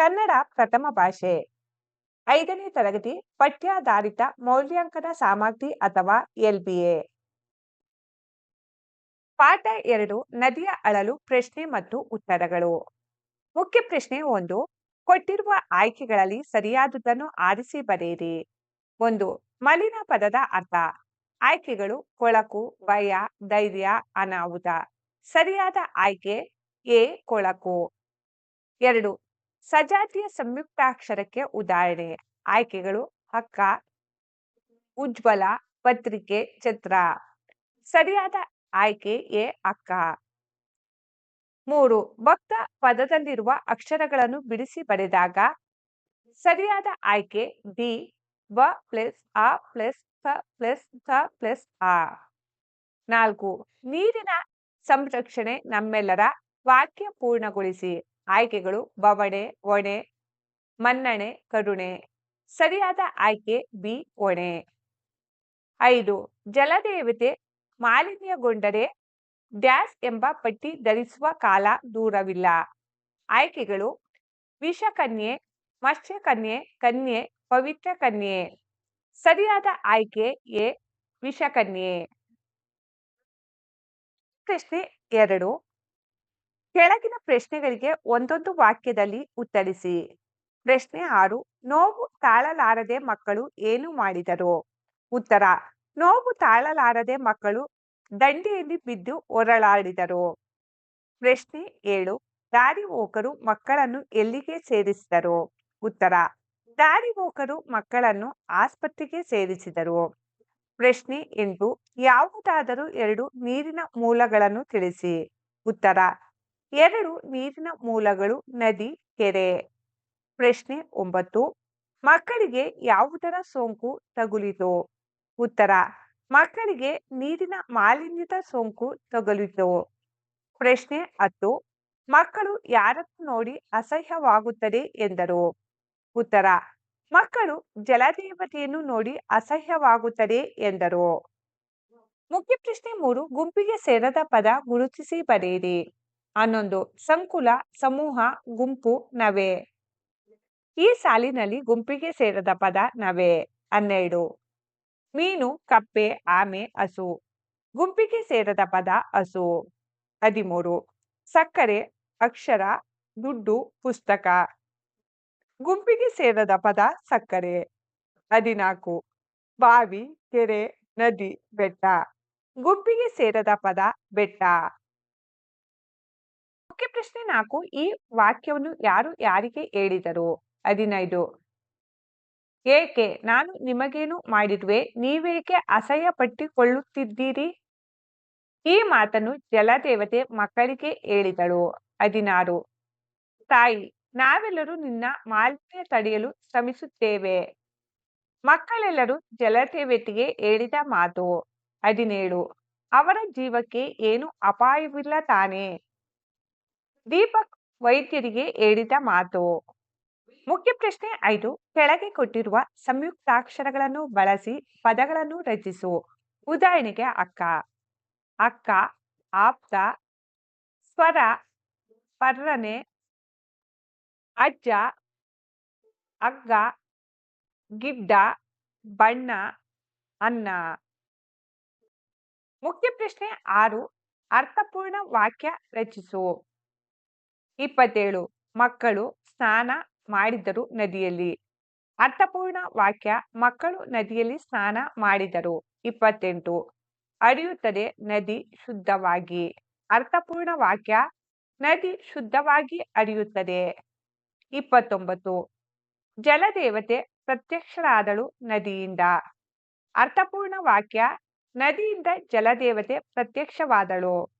ಕನ್ನಡ ಪ್ರಥಮ ಭಾಷೆ. ಐದನೇ ತರಗತಿ, ಪಠ್ಯಾಧಾರಿತ ಮೌಲ್ಯಾಂಕನ ಸಾಮಗ್ರಿ ಅಥವಾ ಎಲ್ಬಿಎ ಪಾಠ ಎರಡು, ನದಿಯ ಅಳಲು ಪ್ರಶ್ನೆ ಮತ್ತು ಉತ್ತರಗಳು. ಮುಖ್ಯ ಪ್ರಶ್ನೆ ಒಂದು, ಕೊಟ್ಟಿರುವ ಆಯ್ಕೆಗಳಲ್ಲಿ ಸರಿಯಾದುದನ್ನು ಆರಿಸಿ ಬರೆಯಿರಿ. ಒಂದು, ಮಲಿನ ಪದದ ಅರ್ಥ. ಆಯ್ಕೆಗಳು ಕೊಳಕು, ಭಯ, ಧೈರ್ಯ, ಅನಾಹುತ. ಸರಿಯಾದ ಆಯ್ಕೆ, ಎ, ಕೊಳಕು. ಎರಡು ಸಜಾತಿಯ ಸಂಯುಕ್ತಾಕ್ಷರಕ್ಕೆ ಉದಾಹರಣೆ, ಆಯ್ಕೆಗಳು, ಹಕ್ಕ, ಉಜ್ವಲ, ಪತ್ರಿಕೆ ಛತ್ರ ಸರಿಯಾದ ಆಯ್ಕೆ, ಎ, ಅಕ್ಕ. ಮೂರು, ಭಕ್ತ ಪದದಲ್ಲಿರುವ ಅಕ್ಷರಗಳನ್ನು ಬಿಡಿಸಿ ಬರೆದಾಗ, ಸರಿಯಾದ ಆಯ್ಕೆ, ಬಿ, ವ ಪ್ಲಸ್ ಆ ಪ್ಲಸ್ ಸ ಪ್ಲಸ್ ಸ ಪ್ಲಸ್ ಆ. ನಾಲ್ಕು, ನೀರಿನ ಸಂರಕ್ಷಣೆ ನಮ್ಮೆಲ್ಲರ ವಾಕ್ಯ ಪೂರ್ಣಗೊಳಿಸಿ. ಆಯ್ಕೆಗಳು ಬವಣೆ, ಒಣೆ, ಮನ್ನಣೆ, ಕರುಣೆ. ಸರಿಯಾದ ಆಯ್ಕೆ ಬಿ, ಒಣೆ. ಐದು, ಜಲದೇವತೆ ಮಾಲಿನ್ಯಗೊಂಡರೆ ಡ್ಯಾಸ್ ಎಂಬ ಪಟ್ಟಿ ಧರಿಸುವ ಕಾಲ ದೂರವಿಲ್ಲ. ಆಯ್ಕೆಗಳು ವಿಷಕನ್ಯೆ, ಮತ್ಸ್ಯಕನ್ಯೆ, ಕನ್ಯೆ ಪವಿತ್ರ ಕನ್ಯೆ ಸರಿಯಾದ ಆಯ್ಕೆ ಎ, ವಿಷಕನ್ಯೆ. ಪ್ರಶ್ನೆ ಎರಡು ಕೆಳಗಿನ ಪ್ರಶ್ನೆಗಳಿಗೆ ಒಂದೊಂದು ವಾಕ್ಯದಲ್ಲಿ ಉತ್ತರಿಸಿ. ಪ್ರಶ್ನೆ ಆರು, ನೋವು ತಾಳಲಾರದೆ ಮಕ್ಕಳು ಏನು ಮಾಡಿದರು? ಉತ್ತರ, ನೋವು ತಾಳಲಾರದೆ ಮಕ್ಕಳು ದಂಡೆಯಲ್ಲಿ ಬಿದ್ದು ಹೊರಳಾಡಿದರು ಪ್ರಶ್ನೆ ಏಳು, ದಾರಿ ಹೋಕರು ಮಕ್ಕಳನ್ನು ಎಲ್ಲಿಗೆ ಸೇರಿಸಿದರು? ಉತ್ತರ, ದಾರಿ ಹೋಕರು ಮಕ್ಕಳನ್ನು ಆಸ್ಪತ್ರೆಗೆ ಸೇರಿಸಿದರು. ಪ್ರಶ್ನೆ ಎಂಟು, ಯಾವುದಾದರೂ ಎರಡು ನೀರಿನ ಮೂಲಗಳನ್ನು ತಿಳಿಸಿ. ಉತ್ತರ ಎರಡು ನೀರಿನ ಮೂಲಗಳು, ನದಿ, ಕೆರೆ. ಪ್ರಶ್ನೆ ಒಂಬತ್ತು, ಮಕ್ಕಳಿಗೆ ಯಾವುದರ ಸೋಂಕು ತಗುಲಿತು? ಉತ್ತರ, ಮಕ್ಕಳಿಗೆ ನೀರಿನ ಮಾಲಿನ್ಯದ ಸೋಂಕು ತಗುಲಿತು. ಪ್ರಶ್ನೆ ಹತ್ತು, ಮಕ್ಕಳು ಯಾರನ್ನು ನೋಡಿ ಅಸಹ್ಯವಾಗುತ್ತದೆ ಎಂದರು? ಉತ್ತರ, ಮಕ್ಕಳು ಜಲದೇವತೆಯನ್ನು ನೋಡಿ ಅಸಹ್ಯವಾಗುತ್ತದೆ ಎಂದರು. ಮುಖ್ಯ ಪ್ರಶ್ನೆ ಮೂರು, ಗುಂಪಿಗೆ ಸೇರದ ಪದ ಗುರುತಿಸಿ ಬರೆಯಿರಿ. ಹನ್ನೊಂದು. ಸಂಕುಲ, ಸಮೂಹ, ಗುಂಪು, ನವೆ. ಈ ಸಾಲಿನಲ್ಲಿ ಗುಂಪಿಗೆ ಸೇರದ ಪದ ನವೆ, ಹನ್ನೆರಡು. ಮೀನು, ಕಪ್ಪೆ, ಆಮೆ, ಹಸು. ಗುಂಪಿಗೆ ಸೇರದ ಪದ ಹಸು. ಹದಿಮೂರು. ಸಕ್ಕರೆ, ಅಕ್ಷರ, ದುಡ್ಡು, ಪುಸ್ತಕ. ಗುಂಪಿಗೆ ಸೇರದ ಪದ ಸಕ್ಕರೆ. ಹದಿನಾಲ್ಕು. ಬಾವಿ, ಕೆರೆ, ನದಿ, ಬೆಟ್ಟ. ಗುಂಪಿಗೆ ಸೇರದ ಪದ ಬೆಟ್ಟ. ಮುಖ್ಯ ಪ್ರಶ್ನೆ ನಾಲ್ಕು, ಈ ವಾಕ್ಯವನ್ನು ಯಾರು ಯಾರಿಗೆ ಹೇಳಿದರು? ಹದಿನೈದು. ಏಕೆ? ನಾನು ನಿಮಗೇನು ಮಾಡಿರುವೆ ನೀವೇಕೆ ಅಸಹ್ಯ ಪಟ್ಟಿಕೊಳ್ಳುತ್ತಿದ್ದೀರಿ ಈ ಮಾತನ್ನು ಜಲದೇವತೆ ಮಕ್ಕಳಿಗೆ ಹೇಳಿದಳು. ಹದಿನಾರು. ತಾಯಿ, ನಾವೆಲ್ಲರೂ ನಿನ್ನ ಮಾಲಿನ್ಯ ತಡೆಯಲು ಶ್ರಮಿಸುತ್ತೇವೆ. ಮಕ್ಕಳೆಲ್ಲರೂ ಜಲದೇವತೆಗೆ ಹೇಳಿದ ಮಾತು. ಹದಿನೇಳು. ಅವರ ಜೀವಕ್ಕೆ ಏನು ಅಪಾಯವಿಲ್ಲ ತಾನೇ? ದೀಪಕ್ ವೈದ್ಯರಿಗೆ ಹೇಳಿದ ಮಾತು. ಮುಖ್ಯ ಪ್ರಶ್ನೆ ಐದು. ಕೆಳಗೆ ಕೊಟ್ಟಿರುವ ಸಂಯುಕ್ತಾಕ್ಷರಗಳನ್ನು ಬಳಸಿ ಪದಗಳನ್ನು ರಚಿಸು. ಉದಾಹರಣೆಗೆ ಅಕ್ಕ. ಅಕ್ಕ, ಆಪ್ತ, ಸ್ವರ, ಪರ್ರನೆ, ಅಜ್ಜ, ಅಗ್ಗ, ಗಿಡ್ಡ, ಬಣ್ಣ, ಅನ್ನ. ಮುಖ್ಯ ಪ್ರಶ್ನೆ ಆರು. ಅರ್ಥಪೂರ್ಣ ವಾಕ್ಯ ರಚಿಸು. ಇಪ್ಪತ್ತೇಳು, ಮಕ್ಕಳು ಸ್ನಾನ ಮಾಡಿದರು ನದಿಯಲ್ಲಿ. ಅರ್ಥಪೂರ್ಣ ವಾಕ್ಯ, ಮಕ್ಕಳು ನದಿಯಲ್ಲಿ ಸ್ನಾನ ಮಾಡಿದರು. ಇಪ್ಪತ್ತೆಂಟು, ಅರಿಯುತ್ತದೆ ನದಿ ಶುದ್ಧವಾಗಿ. ಅರ್ಥಪೂರ್ಣ ವಾಕ್ಯ, ನದಿ ಶುದ್ಧವಾಗಿ ಅರಿಯುತ್ತದೆ. ಇಪ್ಪತ್ತೊಂಬತ್ತು, ಜಲದೇವತೆ ಪ್ರತ್ಯಕ್ಷರಾದಳು ನದಿಯಿಂದ. ಅರ್ಥಪೂರ್ಣ ವಾಕ್ಯ, ನದಿಯಿಂದ ಜಲದೇವತೆ ಪ್ರತ್ಯಕ್ಷವಾದಳು.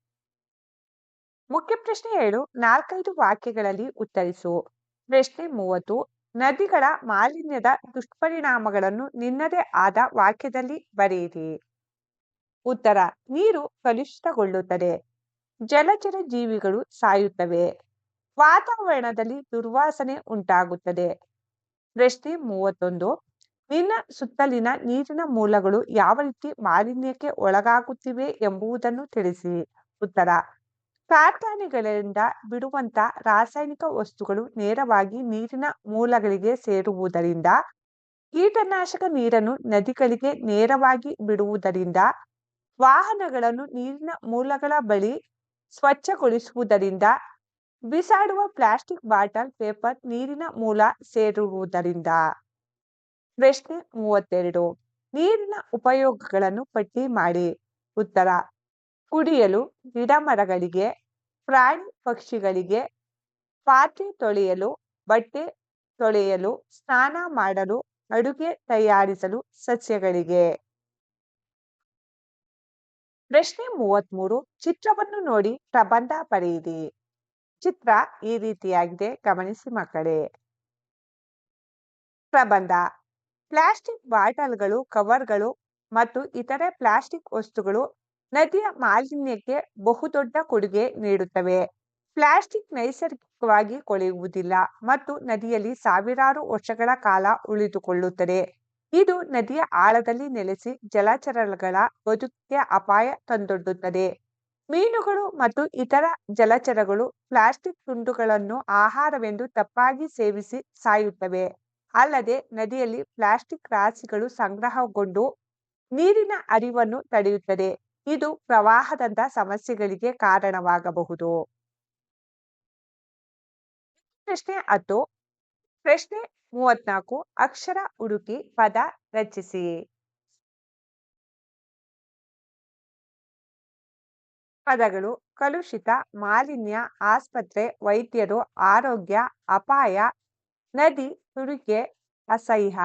ಮುಖ್ಯ ಪ್ರಶ್ನೆ ಏಳು, ನಾಲ್ಕೈದು ವಾಕ್ಯಗಳಲ್ಲಿ ಉತ್ತರಿಸು. ಪ್ರಶ್ನೆ ಮೂವತ್ತು, ನದಿಗಳ ಮಾಲಿನ್ಯದ ದುಷ್ಪರಿಣಾಮಗಳನ್ನು ನಿನ್ನದೇ ಆದ ವಾಕ್ಯದಲ್ಲಿ ಬರೆಯಿರಿ. ಉತ್ತರ, ನೀರು ಕಲುಷಿತಗೊಳ್ಳುತ್ತದೆ ಜಲಚರ ಜೀವಿಗಳು ಸಾಯುತ್ತವೆ. ವಾತಾವರಣದಲ್ಲಿ ದುರ್ವಾಸನೆ ಉಂಟಾಗುತ್ತದೆ. ಪ್ರಶ್ನೆ ಮೂವತ್ತೊಂದು, ನಿನ್ನ ಸುತ್ತಲಿನ ನೀರಿನ ಮೂಲಗಳು ಯಾವ ರೀತಿ ಮಾಲಿನ್ಯಕ್ಕೆ ಒಳಗಾಗುತ್ತಿವೆ ಎಂಬುದನ್ನು ತಿಳಿಸಿ. ಉತ್ತರ ಕಾರ್ಖಾನೆಗಳಿಂದ ಬಿಡುವಂತ ರಾಸಾಯನಿಕ ವಸ್ತುಗಳು ನೇರವಾಗಿ ನೀರಿನ ಮೂಲಗಳಿಗೆ ಸೇರುವುದರಿಂದ, ಕೀಟನಾಶಕ ನೀರನ್ನು ನದಿಗಳಿಗೆ ನೇರವಾಗಿ ಬಿಡುವುದರಿಂದ, ವಾಹನಗಳನ್ನು ನೀರಿನ ಮೂಲಗಳ ಬಳಿ ಸ್ವಚ್ಛಗೊಳಿಸುವುದರಿಂದ, ಬಿಸಾಡುವ ಪ್ಲಾಸ್ಟಿಕ್ ಬಾಟಲ್, ಪೇಪರ್ ನೀರಿನ ಮೂಲ ಸೇರುವುದರಿಂದ. ಪ್ರಶ್ನೆ ಮೂವತ್ತೆರಡು. ನೀರಿನ ಉಪಯೋಗಗಳನ್ನು ಪಟ್ಟಿ ಮಾಡಿ. ಉತ್ತರ. ಕುಡಿಯಲು ಗಿಡಮರಗಳಿಗೆ, ಪ್ರಾಣಿ ಪಕ್ಷಿಗಳಿಗೆ, ಪಾತ್ರೆ ತೊಳೆಯಲು, ಬಟ್ಟೆ ತೊಳೆಯಲು, ಸ್ನಾನ ಮಾಡಲು, ಅಡುಗೆ ತಯಾರಿಸಲು ಸಸ್ಯಗಳಿಗೆ. ಪ್ರಶ್ನೆ ಮೂವತ್ಮೂರು, ಚಿತ್ರವನ್ನು ನೋಡಿ ಪ್ರಬಂಧ ಬರೆಯಿರಿ. ಚಿತ್ರ ಈ ರೀತಿಯಾಗಿದೆ, ಗಮನಿಸಿ ಮಕ್ಕಳೇ. ಪ್ರಬಂಧ, ಪ್ಲಾಸ್ಟಿಕ್ ಬಾಟಲ್ಗಳು, ಕವರ್ಗಳು ಮತ್ತು ಇತರೆ ಪ್ಲಾಸ್ಟಿಕ್ ವಸ್ತುಗಳು ನದಿಯ ಮಾಲಿನ್ಯಕ್ಕೆ ಬಹುದೊಡ್ಡ ಕೊಡುಗೆ ನೀಡುತ್ತವೆ. ಪ್ಲಾಸ್ಟಿಕ್ ನೈಸರ್ಗಿಕವಾಗಿ ಕೊಳೆಯುವುದಿಲ್ಲ ಮತ್ತು ನದಿಯಲ್ಲಿ ಸಾವಿರಾರು ವರ್ಷಗಳ ಕಾಲ ಉಳಿದುಕೊಳ್ಳುತ್ತದೆ. ಇದು ನದಿಯ ಆಳದಲ್ಲಿ ನೆಲೆಸಿ ಜಲಚರಗಳ ಬದುಕಿಗೆ ಅಪಾಯ ತಂದೊಡ್ಡುತ್ತದೆ. ಮೀನುಗಳು ಮತ್ತು ಇತರ ಜಲಚರಗಳು ಪ್ಲಾಸ್ಟಿಕ್ ತುಂಡುಗಳನ್ನು ಆಹಾರವೆಂದು ತಪ್ಪಾಗಿ ಸೇವಿಸಿ ಸಾಯುತ್ತವೆ. ಅಲ್ಲದೆ ನದಿಯಲ್ಲಿ ಪ್ಲಾಸ್ಟಿಕ್ ರಾಶಿಗಳು ಸಂಗ್ರಹಗೊಂಡು ನೀರಿನ ಅರಿವನ್ನು ತಡೆಯುತ್ತದೆ. ಇದು ಪ್ರವಾಹದಂತ ಸಮಸ್ಯೆಗಳಿಗೆ ಕಾರಣವಾಗಬಹುದು. ಪ್ರಶ್ನೆ ಹತ್ತು. ಪ್ರಶ್ನೆ ಮೂವತ್ನಾಲ್ಕು ಅಕ್ಷರ ಹುಡುಕಿ ಪದ ರಚಿಸಿ. ಪದಗಳು ಕಲುಷಿತ, ಮಾಲಿನ್ಯ, ಆಸ್ಪತ್ರೆ, ವೈದ್ಯರು, ಆರೋಗ್ಯ, ಅಪಾಯ, ನದಿ ತುಡಿಕೆ ಅಸಹ್ಯ.